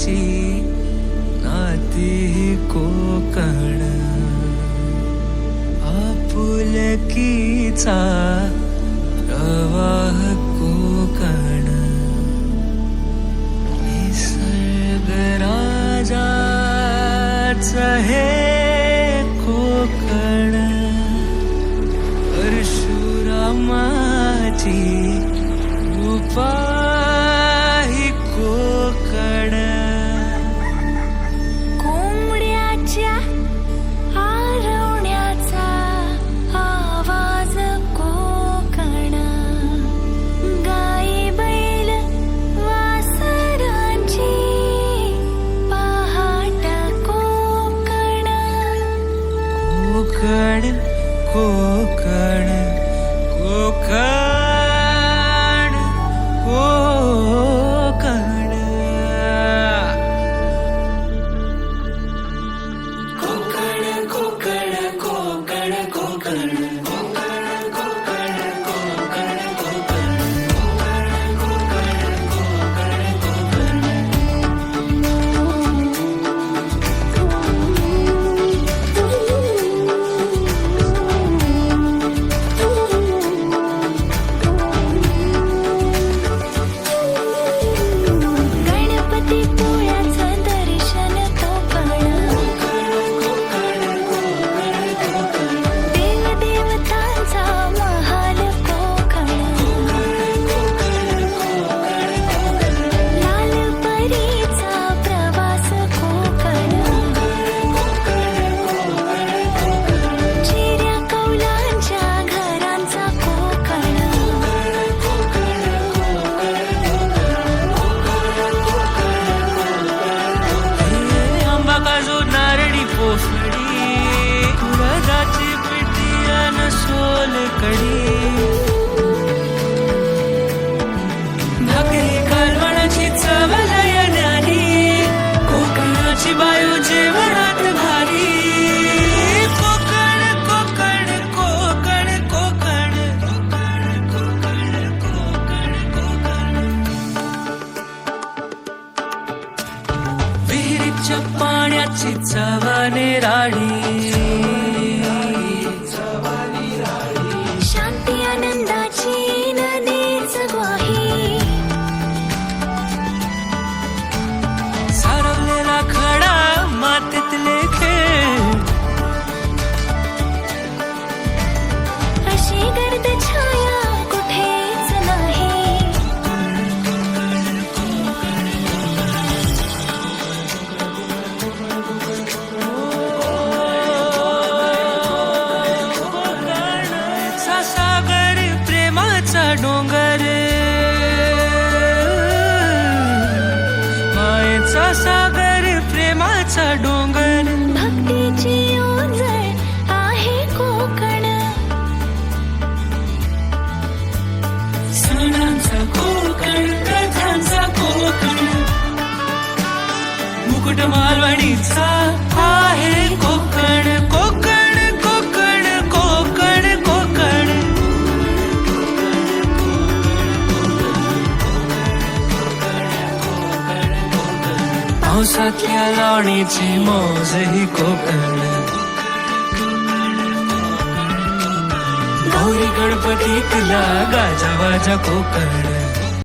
आमची नाती कोकण. आपुलकीचा प्रवाह कोकण. कोकण कोकण सोलकडी भाकरी कालवणाची चव लयण्यानी कोकणाची बायू जेवणात भारी. कोकण कोकण कोकण कोकण कोकण कोकण कोकण. कोकण विहिरीच्या पाण्याची चवाने राडी. मायेचा सागर प्रेमाचा डोंगर. भक्तीची आहे कोकण. सणांचा कोकण कथांचा कोकण. मुकुट मालवणीचा पावसातल्या लाणीची मौज ही कोकण. गौरी गणपतीतला गाजा वाजा कोकण.